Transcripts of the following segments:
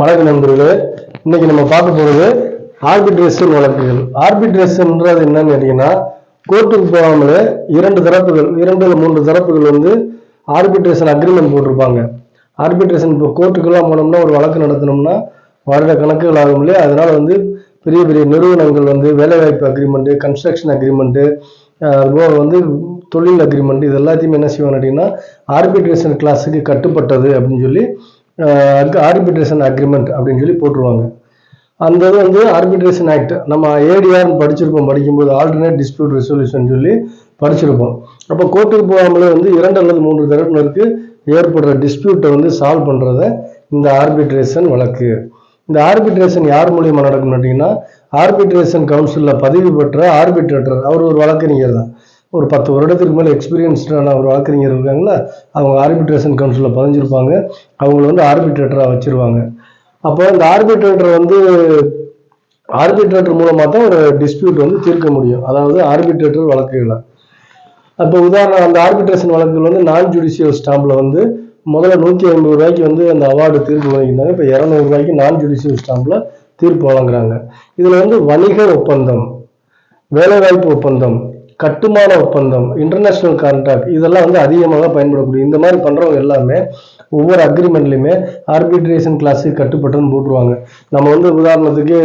வணக்க நண்பர்களே. இன்னைக்கு நம்ம பார்க்க போறது ஆர்பிட்ரேஷன் வழக்குகள். ஆர்பிட்ரேஷன்ன்றது என்னன்னு கேட்டீங்கன்னா கோர்ட்டுக்கு போகாமலே இரண்டு தரப்புகள் இரண்டு மூன்று தரப்புகள் வந்து ஆர்பிட்ரேஷன் அக்ரிமெண்ட் போட்டிருப்பாங்க. ஆர்பிட்ரேஷன் இப்போ கோர்ட்டுக்கெல்லாம் போனோம்னா ஒரு வழக்கு நடத்தினோம்னா வருட கணக்குகள் ஆகும் இல்லையா? அதனால வந்து பெரிய பெரிய நிறுவனங்கள் வந்து வேலைவாய்ப்பு அக்ரிமெண்ட்டு கன்ஸ்ட்ரக்ஷன் அக்ரிமெண்ட்டு அதுபோக வந்து தொழில் அக்ரிமெண்ட் இது எல்லாத்தையுமே என்ன செய்வாங்க அப்படின்னா ஆர்பிட்ரேஷன் கிளாஸுக்கு கட்டுப்பட்டது அப்படின்னு சொல்லி ஆர்பிட்ரேஷன் அக்ரிமெண்ட் அப்படின்னு சொல்லி போட்டுருவாங்க. அந்த இது வந்து ஆர்பிட்ரேஷன் ஆக்ட் நம்ம ஏடிஆர் படிச்சிருப்போம். படிக்கும்போது ஆல்டர்னேட் டிஸ்பியூட் ரெசல்யூஷன் சொல்லி படிச்சிருப்போம். அப்போ கோர்ட்டுக்கு போகாமலே வந்து இரண்டு அல்லது மூன்று தரப்பினருக்கு ஏற்படுற டிஸ்பியூட்டை வந்து சால்வ் பண்ணுறத இந்த ஆர்பிட்ரேஷன் வழக்கு. இந்த ஆர்பிட்ரேஷன் யார் மூலியமாக நடக்கும் கேட்டிங்கன்னா ஆர்பிட்ரேஷன் கவுன்சிலில் பதிவு பெற்ற ஆர்பிட்ரேட்டர் அவர் ஒரு வழக்கறிஞர் தான். ஒரு பத்து வருடத்துக்கு மேலே எக்ஸ்பீரியன்ஸ்டான ஒரு வழக்கறிஞர் இருக்காங்களா அவங்க ஆர்பிட்ரேஷன் கவுன்சிலில் பதிஞ்சிருப்பாங்க. அவங்கள வந்து ஆர்பிட்ரேட்டராக வச்சிருவாங்க. அப்போ இந்த ஆர்பிட்ரேட்டர் வந்து ஆர்பிட்ரேட்டர் மூலமாக தான் ஒரு டிஸ்பியூட் வந்து தீர்க்க முடியும். அதாவது ஆர்பிட்ரேட்டர் வழக்குகளை. அப்போ உதாரணம் அந்த ஆர்பிட்ரேஷன் வழக்குகள் வந்து நான் ஜுடிஷியல் ஸ்டாம்பில் வந்து முதல்ல நூற்றி ஐம்பது ரூபாய்க்கு வந்து அந்த அவார்டு தீர்ப்பு வழங்கியிருந்தாங்க இப்போ இரநூறு ரூபாய்க்கு நான் ஜுடிஷியல் ஸ்டாம்பில் தீர்ப்பு வழங்குறாங்க. இதில் வந்து வணிக ஒப்பந்தம் வேலைவாய்ப்பு ஒப்பந்தம் கட்டுமான ஒப்பந்தம் இன்டர்நேஷனல் கான்ட்ராக்ட் இதெல்லாம் வந்து அதிகமாக பயன்படக்கூடிய இந்த மாதிரி பண்ணுறவங்க எல்லாமே ஒவ்வொரு அக்ரிமெண்ட்லையுமே ஆர்பிட்ரேஷன் கிளாஸுக்கு கட்டுப்பட்டுன்னு போட்டுருவாங்க. நம்ம வந்து உதாரணத்துக்கு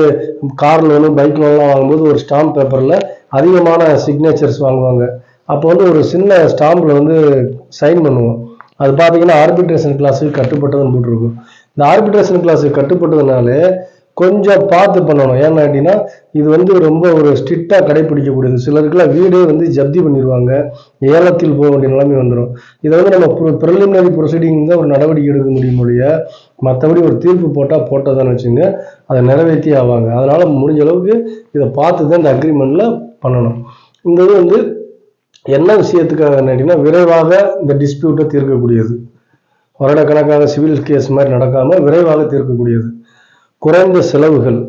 கார் லோனு பைக் லோன்லாம் வாங்கும்போது ஒரு ஸ்டாம்ப் பேப்பரில் அதிகமான சிக்னேச்சர்ஸ் வாங்குவாங்க. அப்போ வந்து ஒரு சின்ன ஸ்டாம்பில் வந்து சைன் பண்ணுவோம். அது பார்த்தீங்கன்னா ஆர்பிட்ரேஷன் கிளாஸுக்கு கட்டுப்பட்டதுன்னு போட்டிருக்கும். இந்த ஆர்பிட்ரேஷன் கிளாஸுக்கு கட்டுப்பட்டதுனாலே கொஞ்சம் பார்த்து பண்ணணும். ஏன்னா அப்படின்னா இது வந்து ரொம்ப ஒரு ஸ்ட்ரிக்டாக கடைபிடிக்கக்கூடியது சிலருக்குலாம் வீடே வந்து ஜப்தி பண்ணிடுவாங்க ஏலத்தில் போக வேண்டிய நிலைமை வந்துடும் இதை வந்து நம்ம ப்ரிலிமினரி ப்ரொசீடிங் தான் ஒரு நடவடிக்கை எடுக்க முடியும் மொழிய மற்றபடி ஒரு தீர்ப்பு போட்டால் போட்டதான்னு வச்சுங்க அதை நிறைவேற்றி ஆவாங்க. அதனால் முடிஞ்ச அளவுக்கு இதை பார்த்து தான் இந்த அக்ரிமெண்ட்டில் பண்ணணும். இந்த இது வந்து என்ன விஷயத்துக்காக கேட்டிங்கன்னா விரைவாக இந்த டிஸ்பியூட்டை தீர்க்கக்கூடியது. வருடக்கணக்காக சிவில் கேஸ் மாதிரி நடக்காமல் விரைவாக தீர்க்கக்கூடியது. குறைந்த செலவுகள்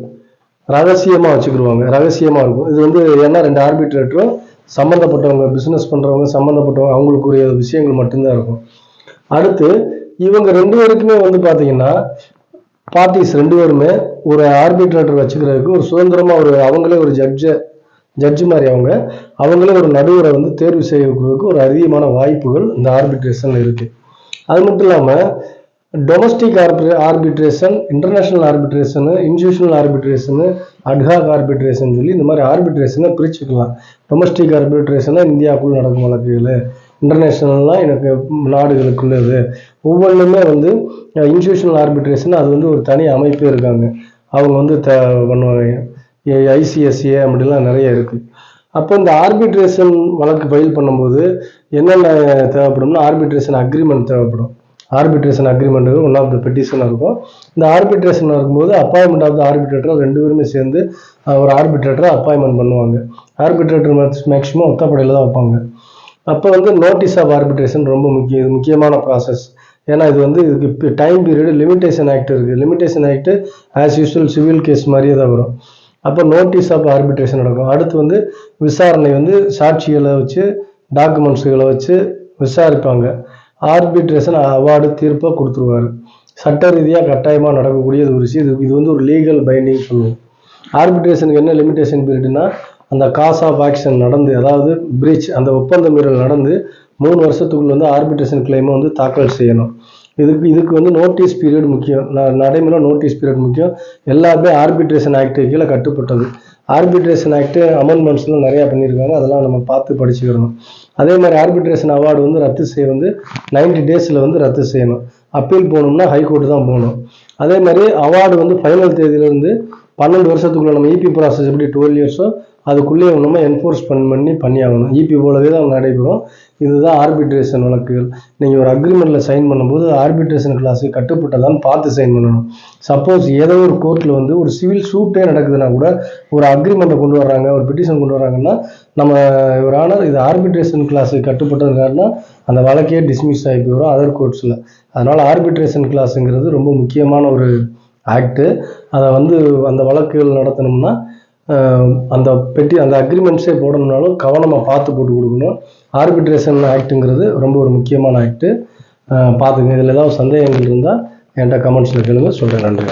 ரகசியமாக வச்சுக்கிடுவாங்க. ரகசியமாக இருக்கும். இது வந்து என்ன ரெண்டு ஆர்பிட்ரேட்டரும் சம்மந்தப்பட்டவங்க பிஸ்னஸ் பண்ணுறவங்க சம்மந்தப்பட்டவங்க அவங்களுக்குரிய விஷயங்கள் மட்டும்தான் இருக்கும். அடுத்து இவங்க ரெண்டு பேருக்குமே வந்து பார்த்தீங்கன்னா பார்ட்டிஸ் ரெண்டு பேருமே ஒரு ஆர்பிட்ரேட்டர் வச்சுக்கிறதுக்கு ஒரு சுதந்திரமாக ஒரு அவங்களே ஒரு ஜட்ஜை ஜட்ஜு மாதிரி அவங்க அவங்களே ஒரு நடுவரை வந்து தேர்வு செய்யறதுக்கு ஒரு அதிகமான வாய்ப்புகள் இந்த ஆர்பிட்ரேஷனில் இருக்குது அது மட்டும் இல்லாமல் டொமஸ்டிக் ஆர்பி ஆர்பிட்ரேஷன் இன்டர்நேஷ்னல் ஆர்பிட்ரேஷனு இன்ஸ்டியூஷனல் ஆர்பிட்ரேஷனு அட்ஹாக் ஆர்பிட்ரேஷன் சொல்லி இந்த மாதிரி ஆர்பிட்ரேஷனை பிரிச்சுக்கலாம். டொமஸ்டிக் ஆர்பிட்ரேஷனா இந்தியாவுக்குள்ள நடக்கும் வழக்குகள் இன்டர்நேஷ்னல்லாம் எனக்கு நாடுகளுக்குள்ளது. ஒவ்வொன்றுமே வந்து இன்ஸ்டியூஷனல் ஆர்பிட்ரேஷன் அது வந்து ஒரு தனி அமைப்பே இருக்காங்க. அவங்க வந்து த பண்ணுவாங்க. ஐசிஎஸ்ஏ அப்படிலாம் நிறைய இருக்குது அப்போ இந்த ஆர்பிட்ரேஷன் வழக்கு ஃபைல் பண்ணும்போது என்னென்ன தேவைப்படும்னா ஆர்பிட்ரேஷன் அக்ரிமெண்ட் தேவைப்படும். Arbitration agreement one of the petition இருக்கும். இந்த ஆர்பிட்ரேஷன் இருக்கும்போது அப்பாயின்மெண்ட் ஆஃப் த ஆர்பிட்ரேட்டர் ரெண்டு பேருமே சேர்ந்து ஒரு ஆர்பிட்ரேட்டரை அப்பாயின்மெண்ட் பண்ணுவாங்க. ஆர்பிட்ரேட்டர் மேக்ஸிமம் ஒத்தப்படையில் தான் வைப்பாங்க. அப்போ வந்து நோட்டீஸ் ஆஃப் ஆர்பிட்ரேஷன் ரொம்ப முக்கியம் இது முக்கியமான ப்ராசஸ் ஏன்னா இது வந்து இதுக்கு டைம் பீரியடு லிமிடேஷன் ஆக்ட் இருக்குது limitation act as usual civil case மாதிரியே தான் வரும். அப்போ நோட்டீஸ் ஆஃப் ஆர்பிட்ரேஷன் நடக்கும். அடுத்து வந்து விசாரணை வந்து சாட்சிகளை வச்சு டாக்குமெண்ட்ஸுகளை வச்சு விசாரிப்பாங்க. ஆர்பிட்ரேஷன் அவார்டு தீர்ப்பை கொடுத்துருவாரு. சட்ட ரீதியாக கட்டாயமாக நடக்கக்கூடிய ஒரு விஷயம். இது இது வந்து ஒரு லீகல் பைண்டிங் சொல்லுவோம். ஆர்பிட்ரேஷனுக்கு என்ன லிமிடேஷன் பீரியட்னா அந்த காஸ் ஆஃப் ஆக்ஷன் நடந்து அதாவது பிரீச் அந்த ஒப்பந்த மீறல் நடந்து மூணு வருஷத்துக்குள்ள வந்து ஆர்பிட்ரேஷன் கிளைமை வந்து தாக்கல் செய்யணும். இதுக்கு இதுக்கு வந்து நோட்டீஸ் பீரியட் முக்கியம். நடைமுறை நோட்டீஸ் பீரியட் முக்கியம். எல்லாமே ஆர்பிட்ரேஷன் ஆக்டிவிட்டியில் கீழே கட்டுப்பட்டது. ஆர்பிட்ரேஷன் ஆக்ட் அமெண்ட்மெண்ட்ஸ்லாம் நிறையா பண்ணியிருக்காங்க. அதெல்லாம் நம்ம பார்த்து படிச்சுக்கிறணும் அதே மாதிரி ஆர்பிட்ரேஷன் அவார்டு வந்து ரத்து செய்ய வந்து நைன்டி டேஸில் வந்து ரத்து செய்யணும். அப்பீல் போகணும்னா ஹைகோர்ட்டு தான் போகணும். அதே மாதிரி அவார்டு வந்து ஃபைனல் தேதியிலேருந்து பன்னெண்டு வருஷத்துக்குள்ள நம்ம இபி ப்ராசஸ் எப்படி டுவெல் இயர்ஸோ அதுக்குள்ளேயே நம்ம என்ஃபோர்ஸ் பண்ணி பண்ணி ஆகணும் இபி போலவே தான் நடைபெறும். இதுதான் ஆர்பிட்ரேஷன் வழக்குகள் நீங்கள் ஒரு அக்ரிமெண்ட்டில் சைன் பண்ணும்போது ஆர்பிட்ரேஷன் கிளாஸுக்கு கட்டுப்பட்டதான்னு பார்த்து சைன் பண்ணணும். சப்போஸ் ஏதோ ஒரு கோர்ட்டில் வந்து ஒரு சிவில் சூட்டே நடக்குதுன்னா கூட ஒரு அக்ரிமெண்ட்டை கொண்டு வர்றாங்க ஒரு பெட்டிஷன் கொண்டு வர்றாங்கன்னா நம்ம ஒரு ஆனால் இது ஆர்பிட்ரேஷன் கிளாஸுக்கு கட்டுப்பட்டது காரணம் அந்த வழக்கே டிஸ்மிஸ் ஆகி போயிடும் அதர் கோர்ட்ஸில் அதனால் ஆர்பிட்ரேஷன் கிளாஸுங்கிறது ரொம்ப முக்கியமான ஒரு ஆக்டு அதை வந்து அந்த வழக்குகள் நடத்தணும்னா அந்த பெட்டி அந்த அக்ரிமெண்ட்ஸே போடணும்னாலும் கவனமாக பார்த்து போட்டு கொடுக்கணும். ஆர்பிட்ரேஷன் ஆக்ட்டுங்கிறது ரொம்ப ஒரு முக்கியமான ஆக்ட்டு பார்த்துங்க இதில் ஏதாவது சந்தேகங்கள் இருந்தால் என்கிட்ட கமெண்ட்ஸில் கேளுங்க. சொல்கிறேன் நன்றி.